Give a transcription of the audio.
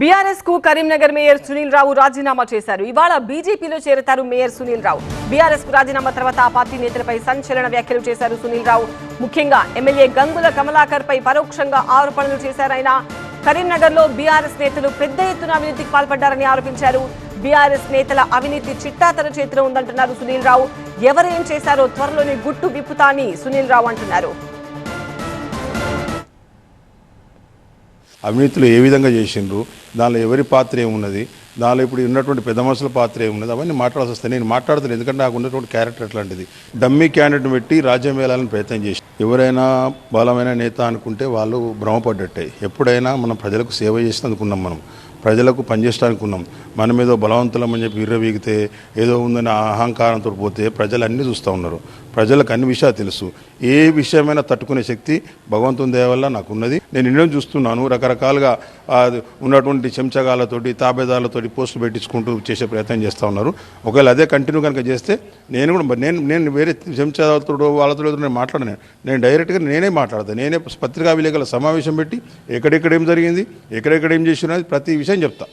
బీఆర్ఎస్కు కరీంనగర్ మేయర్ సునీల్ రావు రాజీనామా చేశారు. ఇవాళ బీజేపీలో చేరతారు మేయర్ సునీల్ రావు. బీఆర్ఎస్కు రాజీనామా తర్వాత ఆ పార్టీ నేతలపై సంచలన వ్యాఖ్యలు చేశారు సునీల్ రావు. ముఖ్యంగా ఎమ్మెల్యే గంగుల కమలాకర్ పై పరోక్షంగా ఆరోపణలు చేశారు ఆయన. కరీంనగర్లో బీఆర్ఎస్ నేతలు పెద్ద ఎత్తున అవినీతికి పాల్పడ్డారని ఆరోపించారు. బీఆర్ఎస్ నేతల అవినీతి చిట్టా తన చేతిలో ఉందంటున్నారు సునీల్ రావు. ఎవరేం చేశారో త్వరలోనే గుట్టు విప్పుతా అని సునీల్ రావు అంటున్నారు. అవినీతిలో ఏ విధంగా చేసిండ్రు దానిలో ఎవరి పాత్ర ఏమున్నది దానిలో ఇప్పుడు ఉన్నటువంటి పెద్ద మనుషుల పాత్ర ఏమున్నది అవన్నీ మాట్లాడాల్సి వస్తాయి నేను మాట్లాడుతాను ఎందుకంటే నాకు ఉన్నటువంటి క్యారెక్టర్ అట్లాంటిది. డమ్మీ క్యాండిడేట్ పెట్టి రాజ్యం వేయాలని ప్రయత్నం చేసి ఎవరైనా బలమైన నేత అనుకుంటే వాళ్ళు భ్రమపడ్డట్టే. ఎప్పుడైనా మనం ప్రజలకు సేవ చేసి అనుకున్నాం మనం. ప్రజలకు పనిచేయడానికి ఉన్నాం. మనం ఏదో బలవంతులం అని చెప్పి విర్రవీగితే ఏదో ఉందని అహంకారంతో పోతే ప్రజలు అన్నీ చూస్తూ ఉన్నారు. ప్రజలకు అన్ని విషయాలు తెలుసు. ఏ విషయమైనా తట్టుకునే శక్తి భగవంతుని దయ వల్ల నాకు ఉన్నది నేను ఎన్నో చూస్తున్నాను. రకరకాలుగా ఉన్నటువంటి చెంచగాలతోటి తాబేదాలతోటి పోస్టులు పెట్టించుకుంటూ చేసే ప్రయత్నం చేస్తూ ఉన్నారు. ఒకవేళ అదే కంటిన్యూ కనుక చేస్తే నేను కూడా నేను నేను వేరే చెంచాలతో వాళ్ళతో నేను మాట్లాడను. నేను డైరెక్ట్గా నేనే మాట్లాడతాను నేనే పత్రికా విలేకరుల సమావేశం పెట్టి ఎక్కడెక్కడ ఏం జరిగింది ఎక్కడెక్కడ ఏం చేసినది ప్రతి విషయం విషయం చెప్తా.